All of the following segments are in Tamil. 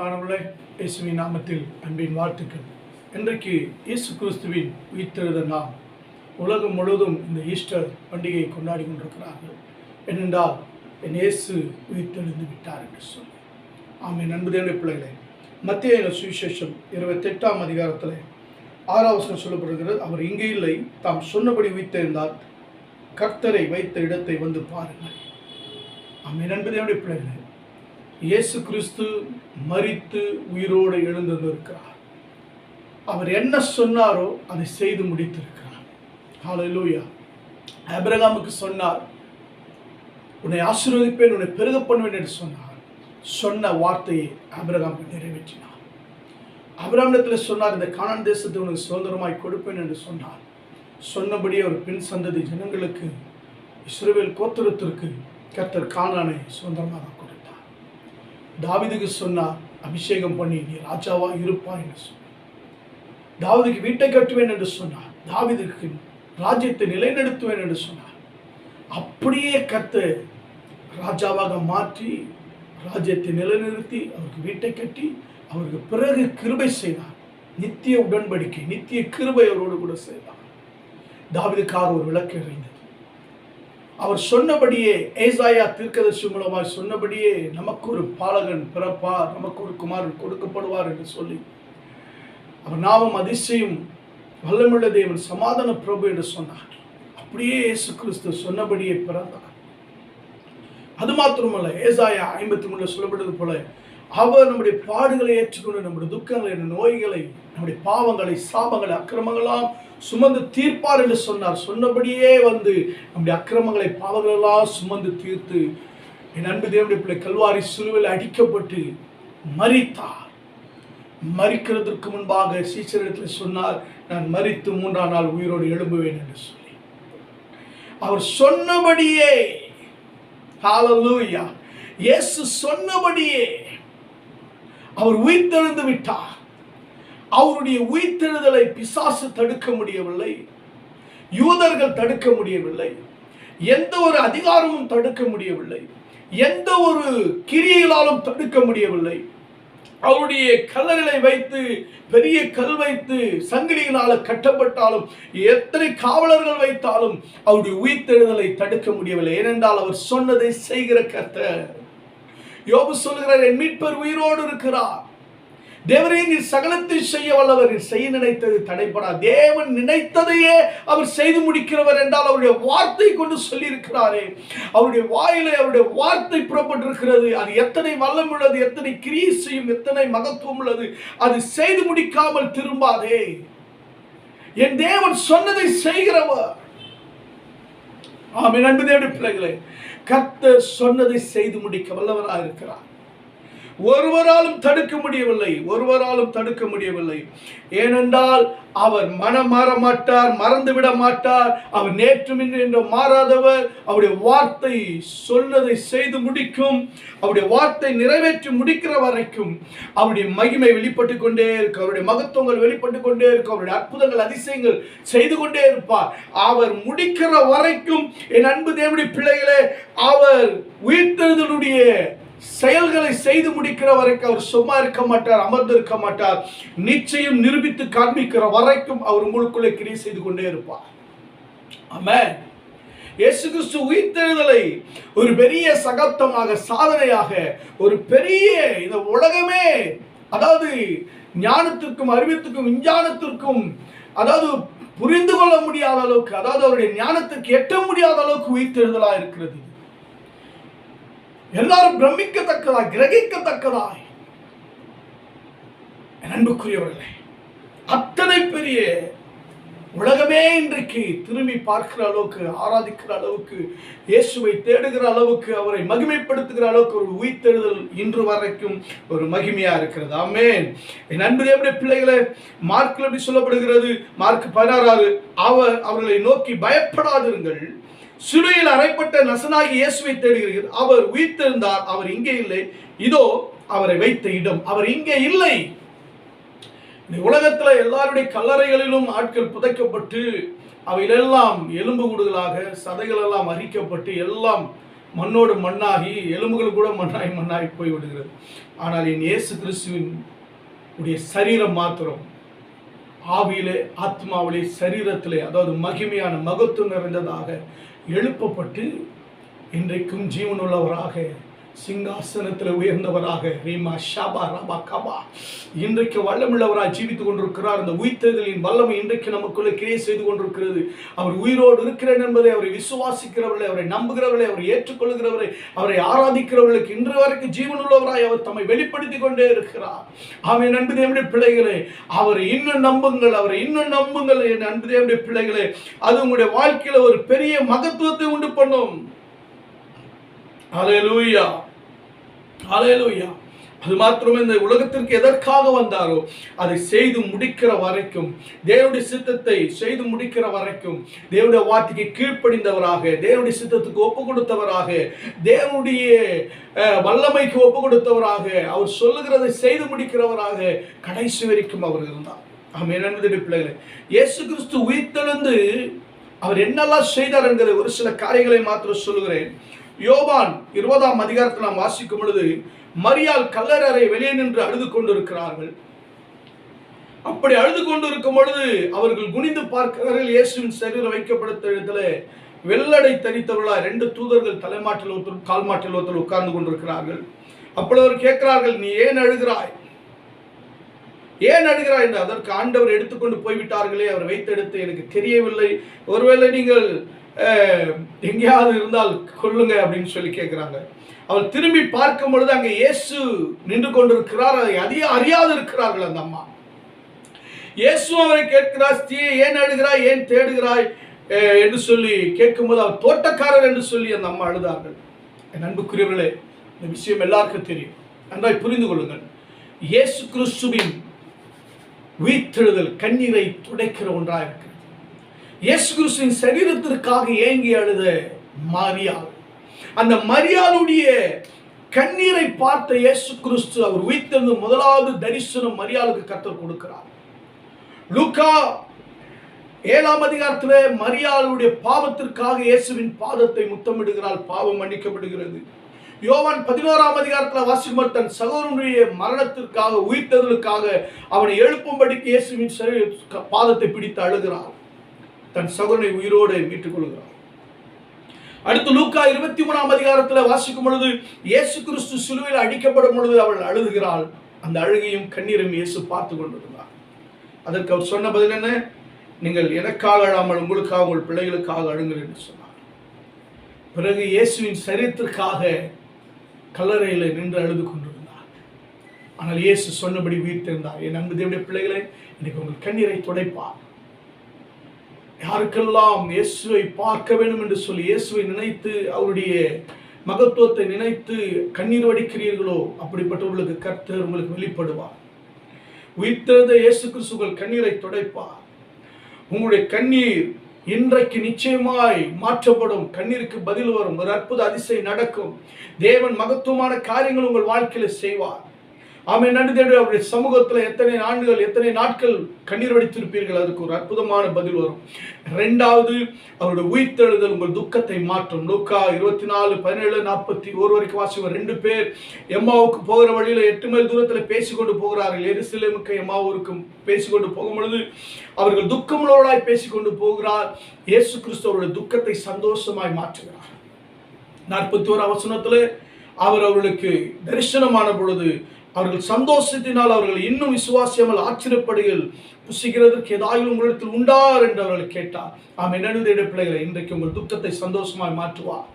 அன்பானவர்களே இயேசுவின் நாமத்தில் அன்பின் வாழ்த்துக்கள். இன்றைக்கு இயேசு கிறிஸ்துவின் உயிர்த்தெழுத நாம் உலகம் முழுவதும் இந்த ஈஸ்டர் பண்டிகையை கொண்டாடி கொண்டிருக்கிறார்கள். ஏனென்றால் என் இயேசு உயிர்த்தெழுந்து விட்டார் என்று சொல்லி. ஆமை நண்பதேனுடைய பிள்ளைகளே மத்திய சுவிசேஷம் இருபத்தெட்டாம் அதிகாரத்தில் ஆறாவசனம் சொல்லப்படுகிறது அவர் இங்கே இல்லை தாம் சொன்னபடி உயிர்த்தெழுந்தால் கர்த்தரை வைத்த இடத்தை வந்து பாருங்கள். ஆமை நண்பதேனுடைய பிள்ளைகளே இயேசு கிறிஸ்து மரித்து உயிரோடு எழுந்திருந்திருக்கிறார் அவர் என்ன சொன்னாரோ அதை செய்து முடித்திருக்கிறார். ஹாலலூயா ஆபிரகாமுக்கு சொன்னார் உன்னை ஆசீர்வதிப்பேன் உன்னை பெருக பண்ணுவேன் என்று சொன்னார். சொன்ன வார்த்தையை ஆபிரகாமுக்கு நிறைவேற்றினார். அபிராமிடத்தில் சொன்னார் இந்த காணான் தேசத்தை உனக்கு சுதந்திரமாய் கொடுப்பேன் என்று சொன்னார். சொன்னபடியே ஒரு பின் சந்ததி ஜனங்களுக்கு இஸ்ரவேல் கோத்திரத்திற்கு கர்த்தர் கானானை சுதந்திரமாக தாவிதுக்கு சொன்னார் அபிஷேகம் பண்ணி நீ ராஜாவா இருப்பா என்று சொன்னார். தாவிதுக்கு வீட்டை கட்டுவேன் என்று சொன்னார். தாவிதுக்கு ராஜ்யத்தை நிலைநிறுத்துவேன் என்று சொன்னார். அப்படியே கத்து ராஜாவாக மாற்றி ராஜ்யத்தை நிலைநிறுத்தி அவருக்கு வீட்டை கட்டி அவருக்கு பிறகு கிருபை செய்தார். நித்திய உடன்படிக்கை நித்திய கிருபை அவரோடு கூட செய்தார். தாவிதுக்காக ஒரு விளக்கு அறிந்தது அவர் சொன்னபடியே ஏசாயா தீர்க்கதர்சி மூலமாக சொன்னபடியே நமக்கு ஒரு பாலகன் பிறப்பார் நமக்கு ஒரு குமாரன் கொடுக்கப்படுவார் என்று சொல்லி. அவர் நாமம் அதிசயம் வல்லமுள்ள தேவன் சமாதான பிரபு என்று சொன்னார். அப்படியே இயேசு கிறிஸ்து சொன்னபடியே பிறந்தார். அது மாத்திரமல்ல ஏசாயா ஐம்பத்தி மூணுல சொல்லப்பட்டது போல அவர் நம்முடைய பாடுகளை ஏற்றுக்கொண்டு நம்முடைய துக்கங்களை நோய்களை நம்முடைய பாவங்களை சாபங்களை அக்கிரமங்களாம் சுமந்து தீர்ப்பார் என்று சொன்னார். சொன்னபடியே வந்து நம்முடைய அக்கிரமங்களை பாவங்களெல்லாம் சுமந்து தீர்த்து என் அன்பு தேவனுடைய பிள்ளை கல்வாரி சுழுவில் அடிக்கப்பட்டு மறித்தார் மறிக்கிறதுக்கு முன்பாக சீச்சரிடத்தில் சொன்னார் நான் மறித்து மூன்றாம் நாள் உயிரோடு எழும்புவேன் என்று சொல்லி. அவர் சொன்னபடியே ஹalleluya இயேசு சொன்னபடியே அவர் உயிர்த்தெழுந்து விட்டார். அவருடைய உயிர்த்தெழுதலை பிசாசு தடுக்க முடியவில்லை. யூதர்கள் தடுக்க முடியவில்லை. எந்த ஒரு அதிகாரமும் தடுக்க முடியவில்லை. எந்த ஒரு கிரியலாலும் தடுக்க முடியவில்லை. அவருடைய கல்லறை வைத்து பெரிய கல் வைத்து சங்கிலிகளால் கட்டப்பட்டாலும் எத்தனை காவலர்கள் வைத்தாலும் அவருடைய உயிர்த்தெழுதலை தடுக்க முடியவில்லை. ஏனென்றால் அவர் சொன்னதை செய்கிற கர்த்தர். யோபு சொல்கிறார் என் மீட்பர் உயிரோடு இருக்கிறார். தேவரே நீர் சகலத்தை செய்ய வல்லவர். செய்ய நினைத்தது தடைப்படா தேவன் நினைத்ததையே அவர் செய்து முடிக்கிறவர் என்றால் அவருடைய வார்த்தை கொண்டு சொல்லியிருக்கிறாரே. அவருடைய வாயிலே அவருடைய வார்த்தை புறப்பட்டிருக்கிறது. அது எத்தனை வல்லம் உள்ளது எத்தனை கிரியை செய்யும் எத்தனை மகத்துவம் உள்ளது அது செய்து முடிக்காமல் திரும்பாதே. என் தேவன் சொன்னதை செய்கிறவர். ஆமே நண்பு தேவனுடைய பிள்ளைகளே கர்த்தர் சொன்னதை செய்து முடிக்க வல்லவராக இருக்கிறார் ஒருவராலும் தடுக்க முடியவில்லை ஒருவராலும் தடுக்க முடியவில்லை. ஏனென்றால் அவர் மனம் மாற மாட்டார் மறந்து விட மாட்டார். அவர் நேற்று இன்று என்று மாறாதவர். அவருடைய வார்த்தை சொன்னதை செய்து முடிக்கும் அவருடைய வார்த்தை நிறைவேற்றி முடிக்கிற வரைக்கும் அவருடைய மகிமை வெளிப்பட்டு கொண்டே இருக்கும் அவருடைய மகத்துவங்கள் வெளிப்பட்டு கொண்டே இருக்கும் அவருடைய அற்புதங்கள் அதிசயங்கள் செய்து கொண்டே இருப்பார். அவர் முடிக்கிற வரைக்கும் என் அன்பு தேவடி பிள்ளைகளே அவர் உயிர்த்தெழுதலுடைய செயல்களை செய்து முடிக்கிற வரைக்கும் அவர் சும்மா இருக்க மாட்டார் அமர்ந்து இருக்க மாட்டார். நிச்சயம் நிரூபித்து காண்பிக்கிற வரைக்கும் அவர் உங்களுக்குள்ளே கிரி செய்து கொண்டே இருப்பார். ஆமென். இயேசு கிறிஸ்து உயிர்த்தெழுதலை ஒரு பெரிய சகப்தமாக சாதனையாக ஒரு பெரிய இந்த உலகமே அதாவது ஞானத்திற்கும் அறிவித்துக்கும் விஞ்ஞானத்திற்கும் அதாவது புரிந்து கொள்ள முடியாத அளவுக்கு அதாவது அவருடைய ஞானத்துக்கு எட்ட முடியாத அளவுக்கு உயிர்த்தெழுதலா இருக்கிறது எல்லாரும் பிரமிக்கத்தக்கதாய் கிரகிக்கத்தக்கதாய். அன்புக்குரியவர்களே அத்தனை பெரிய உலகமே இன்றைக்கு திரும்பி பார்க்கிற அளவுக்கு ஆராதிக்கிற அளவுக்கு இயேசுவை தேடுகிற அளவுக்கு அவரை மகிமைப்படுத்துகிற அளவுக்கு ஒரு உயிர்த்தெழுதல் இன்று வரைக்கும் ஒரு மகிமையா இருக்கிறது. ஆமேன். என் அன்பு எப்படி பிள்ளைகளை மார்க்கில் எப்படி சொல்லப்படுகிறது? மார்க் பதினாறாறு அவர் அவர்களை நோக்கி பயப்படாதிருங்கள். சிலுவையில் அறைப்பட்ட நசனாகி இயேசுவை தேடுகிறீர்கள். அவர் உயிர்த்தெழுந்தார் அவர் இங்கே இல்லை. இதோ அவரை வைத்த இடம். அவர் இங்கே இல்லை. இந்த உலகத்துல எல்லாருடைய கல்லறைகளிலும் ஆட்கள் புதைக்கப்பட்டு அவையிலெல்லாம் எலும்பு கூடுதலாக சதைகள் எல்லாம் அரிக்கப்பட்டு எல்லாம் மண்ணோடு மண்ணாகி எலும்புகள் கூட மண்ணாகி மண்ணாகி போய் விடுகிறது ஆனால் என் இயேசு கிறிஸ்துவின் உடைய சரீரம் மாத்திரம் ஆவியிலே ஆத்மாவிலே சரீரத்திலே அதாவது மகிமையான மகத்துவம் நிறைந்ததாக எழுப்பப்பட்டு இன்றைக்கும் ஜீவனுள்ளவராக சிங்காசனத்தில் உயர்ந்தவராக ரீமா ஷாபா ரபா கபா. இன்றைக்கு வல்லமுள்ளவராக ஜீவித்துக் கொண்டிருக்கிறார். அந்த உயிர்த்தெழுதலின் வல்லமை இன்றைக்கு நமக்குள்ளே கிரியை செய்து கொண்டிருக்கிறது. அவர் உயிரோடு இருக்கிறேன் என்பதை அவரை விசுவாசிக்கிறவர்களை அவரை நம்புகிறவர்களை அவரை ஏற்றுக்கொள்கிறவரை அவரை ஆராதிக்கிறவர்களுக்கு இன்று வரைக்கும் ஜீவனுள்ளவராய் அவர் தம்மை வெளிப்படுத்தி கொண்டே இருக்கிறார். அவன் அன்பு தேவனுடைய பிள்ளைகளே அவரை இன்னும் நம்புங்கள் அவரை இன்னும் நம்புங்கள் என் அன்பு தேவனுடைய பிள்ளைகளே. அது உங்களுடைய வாழ்க்கையில ஒரு பெரிய மகத்துவத்தை உண்டு பண்ணும். அலையலூயா அலையலூயா அது மாத்திரமே இந்த உலகத்திற்கு எதற்காக வந்தாரோ அதை செய்து முடிக்கிற வரைக்கும் தேவனுடைய சித்தத்தை செய்து முடிக்கிற வரைக்கும் தேவனுடைய வார்த்தைக்கு கீழ்ப்படிந்தவராக தேவனுடைய சித்தத்துக்கு ஒப்பு கொடுத்தவராக தேவனுடைய அஹ், வல்லமைக்கு ஒப்பு கொடுத்தவராக அவர் சொல்லுகிறதை செய்து முடிக்கிறவராக கடைசி வரைக்கும் அவர் இருந்தார். ஆமாம் என்பது பிள்ளைகளே இயேசு கிறிஸ்து உயிர்த்தெழுந்து அவர் என்னெல்லாம் செய்தார் என்கிற ஒரு சில காரியங்களை மாத்திரம் சொல்லுகிறேன். யோபான் இருபதாம் அதிகாரத்தில் நாம் வாசிக்கும் பொழுது மரியால் கல்லறை வெளியே நின்று அழுது கொண்டிருக்கிறார்கள். அப்படி அழுது கொண்டிருக்கும் பொழுது அவர்கள் குனிந்து பார்க்கிறார்கள் இயேசுவின் சரீரம் வைக்கப்பட்ட இடத்துல வெள்ளடை தரித்தவர்களா ரெண்டு தூதர்கள் தலைமாட்டில் ஒருத்தர் கால்மாட்டில் ஒருத்தர் உட்கார்ந்து கொண்டிருக்கிறார்கள். அப்பொழுது அவர் கேட்கிறார்கள் நீ ஏன் அழுகிறாய்? ஏன் அழுகிறாய் என்று அதற்கு ஆண்டவர் எடுத்துக்கொண்டு போய்விட்டார்களே அவர் வைத்தெடுத்து எனக்கு தெரியவில்லை. ஒருவேளை நீங்கள் எங்கேயாவது இருந்தால் கொள்ளுங்க அப்படின்னு சொல்லி கேட்குறாங்க. அவள் திரும்பி பார்க்கும் பொழுது அங்கே இயேசு நின்று கொண்டிருக்கிறார். அதை அதிக அறியாது இருக்கிறார்கள் அந்த அம்மா. இயேசு அவரை கேட்கிறார் ஸ்திரியே ஏன் அழுகிறாய்? ஏன் தேடுகிறாய்? என்று சொல்லி கேட்கும்போது அவர் தோட்டக்காரர் என்று சொல்லி அந்த அம்மா அழுதார்கள். என் அன்புக்குரியவர்களே இந்த விஷயம் எல்லாருக்கும் தெரியும். நன்றாய் புரிந்து கொள்ளுங்கள். இயேசு கிறிஸ்துவின் உயிர்த்தெழுதல் கண்ணீரை துடைக்கிற ஒன்றாக இருக்கிறது. இயேசு கிறிஸ்துவின் சரீரத்திற்காக ஏங்கி அழுத மரியாள் அந்த மரியாளுடைய கண்ணீரை பார்த்த இயேசு கிறிஸ்து அவர் உயிர்த்தெழுந்த முதலாவது தரிசனம் மரியாளுக்கு கத்தல் கொடுக்கிறார். லுக்கா ஏழாம் அதிகாரத்தில் மரியாளுடைய பாவத்திற்காக இயேசுவின் பாதத்தை முத்தமிடுகிறாள் பாவம் மன்னிக்கப்படுகிறது. யோவான் பதினோராம் அதிகாரத்தில் வாசிக்கும்போது தன் சகோதரனுடைய மரணத்திற்காக உயிர்த்தெழுதலுக்காக அவனை எழுப்பும்படிக்கு இயேசுவின் சரி பாதத்தை பிடித்து அழுகிறான். தன் சகோதரனை உயிரோடு மீட்டுக் கொள்கிறான். அடுத்து லூக்கா இருபத்தி மூணாம் அதிகாரத்தில் வாசிக்கும் பொழுது இயேசு கிறிஸ்து சிலுவையில் அடிக்கப்படும் பொழுது அவள் அழுதுகிறாள். அந்த அழுகையும் கண்ணீரும் இயேசு பார்த்து கொண்டிருந்தார். அதற்கு அவர் சொன்ன பதில் என்ன? நீங்கள் எனக்காக அழாமல் உங்களுக்காக உங்கள் பிள்ளைகளுக்காக அழுங்கள் என்று சொன்னார். பிறகு இயேசுவின் சரீரத்திற்காக கல்லறையில் நின்று அழுது கொண்டிருந்தார். ஆனால் இயேசு சொன்னபடி உயிர்த்திருந்தார் என் அன்பு தேவடைய பிள்ளைகளே இன்னைக்கு உங்கள் கண்ணீரை துடைப்பார் யாருக்கெல்லாம் இயேசுவை பார்க்க வேண்டும் என்று சொல்லி இயேசுவை நினைத்து அவருடைய மகத்துவத்தை நினைத்து கண்ணீர் வடிக்கிறீர்களோ அப்படிப்பட்டவர்களுக்கு கர்த்தர் உங்களுக்கு வெளிப்படுவார். உயிர்த்தெழுந்த இயேசு கிறிஸ்து உங்கள் கண்ணீரை துடைப்பார். உங்களுடைய கண்ணீர் இன்றைக்கு நிச்சயமாய் மாற்றப்படும் கண்ணீருக்கு பதில் வரும் ஒரு அற்புத அதிசயம் நடக்கும். தேவன் மகத்துவமான காரியங்கள் உங்கள் வாழ்க்கையில் செய்வார். ஆமை நன்றி தேவனே, அவருடைய சமூகத்தில் எத்தனை ஆண்டுகள் எத்தனை நாட்கள் கண்ணீர் வடித்திருப்பீர்கள்? அதுக்கு ஒரு அற்புதமான பதில் வரும். ரெண்டாவது அவருடைய உயிர்த்தெழுதல் உங்கள் துக்கத்தை மாற்றும். லூக்கா இருபத்தி நாலு பதினேழு நாற்பத்தி ஒரு வரைக்கும் வாசிவர் ரெண்டு பேர். எம்மாவுக்கு போகிற வழியில் எட்டு மைல் தூரத்தில் பேசிக்கொண்டு போகிறார்கள். எருசலேமுக்கு எம்மாவூருக்கும் பேசிக்கொண்டு போகும் பொழுது அவர்கள் துக்கமுள்ளவர்களாய் பேசிக்கொண்டு போகிறார். இயேசு கிறிஸ்து அவருடைய துக்கத்தை சந்தோஷமாய் மாற்றுகிறார். நாற்பத்தி ஒரு அவசனத்தில் அவர் அவர்களுக்கு தரிசனமான பொழுது அவர்கள் சந்தோஷத்தினால் அவர்கள் இன்னும் விசுவாசியாமல் ஆச்சரியப்படுகள் புசிக்கிறதற்கு ஏதாயும் உங்களிடத்தில் உண்டார் என்று அவர்கள் கேட்டார். ஆம் என்னுடைய பிள்ளைகளை இன்றைக்கு உங்கள் துக்கத்தை சந்தோஷமாய் மாற்றுவார்.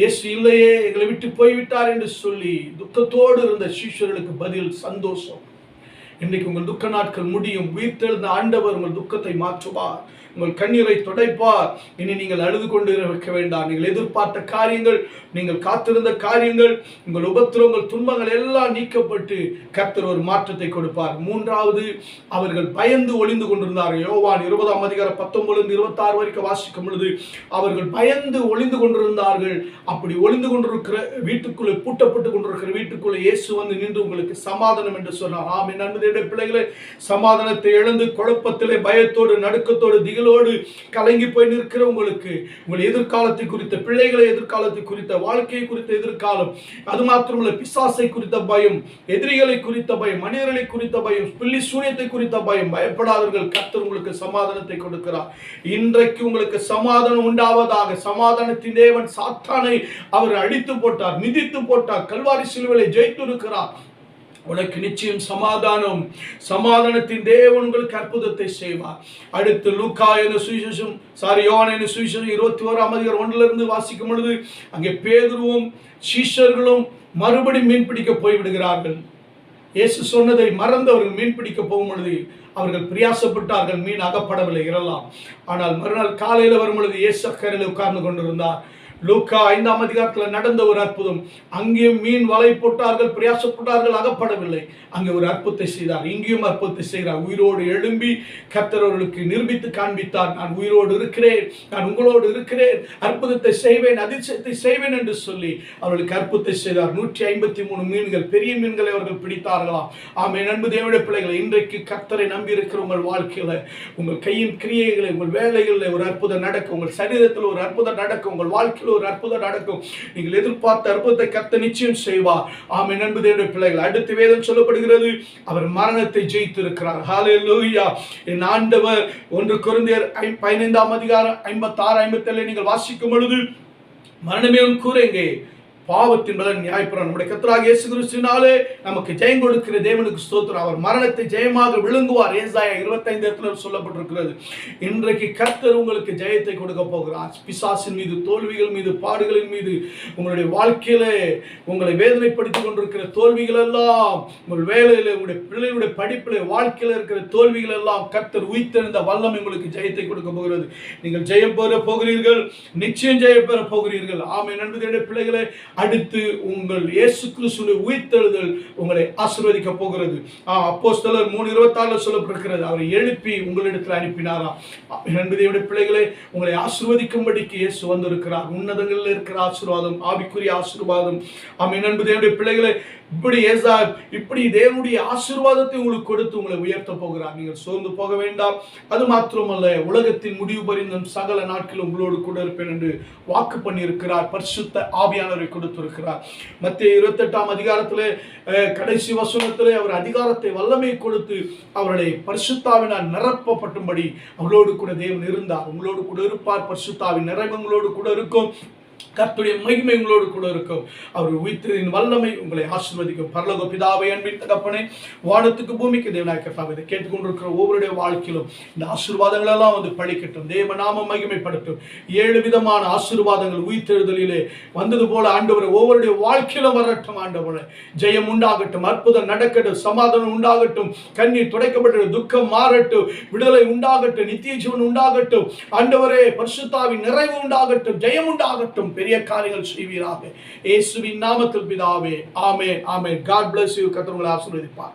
இயேசு இல்லையே எங்களை விட்டு போய்விட்டார் என்று சொல்லி துக்கத்தோடு இருந்த சீஷர்களுக்கு பதில் சந்தோஷம். இன்றைக்கு உங்கள் துக்க நாட்கள் முடியும் உயிர்த்தெழுந்த ஆண்டவர் உங்கள் துக்கத்தை மாற்றுவார். உங்கள் கண்ணீரை துடைப்பார். இனி நீங்கள் அழுது கொண்டு இருக்க வேண்டாம். நீங்கள் எதிர்பார்த்த காரியங்கள் நீங்கள் காத்திருந்த காரியங்கள் உங்கள் உபத்திரங்கள் துன்பங்கள் எல்லாம் நீக்கப்பட்டு கர்த்தர் ஒரு மாற்றத்தை கொடுப்பார். மூன்றாவது அவர்கள் பயந்து ஒளிந்து கொண்டிருந்தார்கள். யோவான் இருபதாம் அதிகாரம் பத்தொன்பது இருபத்தாறு வரைக்கும் வாசிக்கும் பொழுது அவர்கள் பயந்து ஒளிந்து கொண்டிருந்தார்கள். அப்படி ஒளிந்து கொண்டிருக்கிற வீட்டுக்குள்ளே பூட்டப்பட்டு கொண்டிருக்கிற வீட்டுக்குள்ளே இயேசு வந்து நின்று உங்களுக்கு சமாதானம் என்று சொன்னார். ஆம் என் அன்புடைய பிள்ளைகளே சமாதானத்தை இழந்து குழப்பத்திலே பயத்தோடு நடுக்கத்தோடு திகிலோடு கவலைகளோடு கலங்கி போய் நிற்கிற உங்களுக்கு உங்கள் எதிர்காலத்தை குறித்த பிள்ளைகளை எதிர்காலத்தை குறித்த வாழ்க்கையை குறித்த எதிர்காலம் அது மாத்திரமல்ல பிசாசை குறித்த பயம் எதிரிகளை குறித்த பயம் மனிதர்களை குறித்த பயம் பில்லி சூரியத்தை குறித்த பயம் பயப்படாதவர்கள் கத்தர் உங்களுக்கு சமாதானத்தை கொடுக்கிறார். இன்றைக்கு உங்களுக்கு சமாதானம் உண்டாவதாக சமாதானத்தின் தேவன் சாத்தானை அவர் அடித்து போட்டார் மிதித்து போட்டார் கல்வாரி சிலுவலை ஜெயித்து இருக்கிறார் உனக்கு நிச்சயம் சமாதானம். சமாதானத்தின் தேவன் உங்களுக்கு அற்புதத்தை செய்வார். அடுத்து லூக்கா என்ற சுவிசேஷம் சாரி யோன என்ற சுவிசேஷம் இருபத்தி ஓராம் அதிகாரம் ஒன்றிலிருந்து வாசிக்கும் பொழுது அங்கே பேதுருவும் சீஷர்களும் மறுபடி மீன் பிடிக்க போய்விடுகிறார்கள். இயேசு சொன்னதை மறந்து அவர்கள் மீன் பிடிக்க போகும் பொழுது அவர்கள் பிரியாசப்பட்டார்கள் மீன் அகப்படவில்லை இறலாம். ஆனால் மறுநாள் காலையில் வரும் பொழுது இயேசு அக்கறையில் உட்கார்ந்து கொண்டிருந்தார். லூக்கா ஐந்தாம் அதிகாரத்தில் நடந்த ஒரு அற்புதம். அங்கேயும் மீன் வலை போட்டார்கள் பிரயாசப்பட்டார்கள் அகப்படவில்லை. அங்கே ஒரு அற்புதத்தை செய்தார். இங்கேயும் அற்புதத்தை செய்கிறார். உயிரோடு எழும்பி கத்தரவர்களுக்கு அவர்களுக்கு நிரூபித்து காண்பித்தார். நான் உயிரோடு இருக்கிறேன். நான் உங்களோடு இருக்கிறேன். அற்புதத்தை செய்வேன் அதிசயத்தை செய்வேன் என்று சொல்லி அவர்களுக்கு அற்புதத்தை செய்தார். நூற்றி ஐம்பத்தி மூணு மீன்கள் பெரிய மீன்களை அவர்கள் பிடித்தார்களாம். ஆமே நண்பு தேவட பிள்ளைகளை இன்றைக்கு கத்தரை நம்பி இருக்கிற உங்கள் வாழ்க்கையில் உங்கள் கையின் கிரியைகளை உங்கள் வேலைகளில் ஒரு அற்புதம் நடக்கும் உங்கள் சரீரத்தில் ஒரு அற்புதம் நடக்கும் உங்கள் வாழ்க்கையில் ஒரு அற்புதம் நடக்கும். நீங்கள் எதிர்பார்த்த அற்புதத்தை கத்த நிச்சயம் செய்வார். ஆமே நண்பு பிள்ளைகள் அடுத்து வேதம் சொல்லப்படுகிறது அவர் மரணத்தை ஜெயித்திருக்கிறார். ஹாலே லோகியா என் ஆண்டவர் ஒன்று கொரிந்தியர் பதினைந்தாம் அதிகாரம் ஐம்பத்தாறு ஐம்பத்தேழு நீங்கள் வாசிக்கும் பொழுது மரணமே உன் கூறெங்கே பாவத்தின் பலன் நியாயப்புறம் நம்முடைய கத்தராக இயேசு கிறிஸ்துனாலே நமக்கு ஜெயம் கொடுக்கிற தேவனுக்கு ஸ்தோத்திரம். அவர் மரணத்தை ஜெயமாக விழுங்குவார். ஏசாயா இருபத்தைந்து இடத்துல சொல்லப்பட்டிருக்கிறது. இன்றைக்கு கர்த்தர் உங்களுக்கு ஜெயத்தை கொடுக்க போகிறார். பிசாசின் மீது தோல்விகள் மீது பாடுகளின் மீது உங்களுடைய வாழ்க்கையில உங்களை வேதனைப்படுத்தி கொண்டிருக்கிற தோல்விகள் எல்லாம் உங்கள் வேலையில உங்களுடைய பிள்ளைகளுடைய படிப்பில வாழ்க்கையில இருக்கிற தோல்விகள் எல்லாம் கர்த்தர் உயிர்த்தெழுந்த வல்லம் உங்களுக்கு ஜெயத்தை கொடுக்க போகிறது. நீங்கள் ஜெயம் பெற போகிறீர்கள். நிச்சயம் ஜெயம் பெற போகிறீர்கள். ஆமை நண்பர்களுடைய பிள்ளைகளை அடுத்து உங்கள் இயேசு கிறிஸ்துவின் உயிர்த்தெழுதல் உங்களை ஆசீர்வதிக்க போகிறது. அப்போ சிலர் மூணு இருபத்தாறு சொல்லப்பட்டிருக்கிறது. அவரை எழுப்பி உங்களிடத்தில் அனுப்பினாராம் நண்பதியுடைய பிள்ளைகளை உங்களை ஆசீர்வதிக்கும்படிக்கு இயேசு வந்திருக்கிறார். உன்னதங்களில் இருக்கிற ஆசீர்வாதம் ஆவிக்குரிய ஆசீர்வாதம். ஆமை என்பதையுடைய பிள்ளைகளை இப்படி ஏசா இப்படி தேவனுடைய ஆசீர்வாதத்தை உங்களுக்கு கொடுத்து உங்களை உயர்த்த போகிறார். நீங்கள் சோர்ந்து போக வேண்டாம். அது மாத்திரமல்ல உலகத்தின் முடிவு பரிந்தும் சகல நாட்கள் உங்களோடு கூட இருப்பேன் என்று வாக்கு பண்ணியிருக்கிறார். பரிசுத்த ஆவியானவரை கொடுத்திருக்கிறார். மத்திய இருபத்தெட்டாம் அதிகாரத்திலே அஹ், கடைசி வசனத்திலே அவர் அதிகாரத்தை வல்லமை கொடுத்து அவர்களை பரிசுத்தாவினால் நிரப்பப்பட்டும்படி அவளோடு கூட தேவன் இருந்தார். உங்களோடு கூட இருப்பார். பரிசுத்தாவின் நிறைவு உங்களோடு கூட இருக்கும். கர்த்துடைய மகிமை உங்களோடு கூட இருக்கும். அவர் உயிர்த்ததின் வல்லமை உங்களை ஆசிர்வதிக்கும். பரலோக பிதாவை அன்பின் தகப்பனே வானத்துக்கு பூமிக்கு தேவனாய் கர்த்தாவை இதை கேட்டுக்கொண்டிருக்கிற ஒவ்வொருடைய வாழ்க்கையிலும் இந்த ஆசீர்வாதங்கள் எல்லாம் வந்து பழிக்கட்டும் தேவ நாம மகிமைப்படுத்தும். ஏழு விதமான ஆசீர்வாதங்கள் உயிர்த்தெழுதலிலே வந்தது போல ஆண்டவரை ஒவ்வொருடைய வாழ்க்கையிலும் வரட்டும் ஆண்டவரை. ஜெயம் உண்டாகட்டும் அற்புதம் நடக்கட்டும் சமாதானம் உண்டாகட்டும் கண்ணீர் துடைக்கப்பட்டு துக்கம் மாறட்டும் விடுதலை உண்டாகட்டும் நித்திய ஜீவன் உண்டாகட்டும். ஆண்டவரே பரிசுத்தாவின் நிறைவு உண்டாகட்டும் ஜெயம் உண்டாகட்டும். பெரிய காரியங்கள் செய்வீராக. இயேசுவின் நாமத்தில் பிதாவே ஆமே ஆமே காட் பிளஸ் யூ கத்தவங்களை ஆசீர்வதிப்பார்.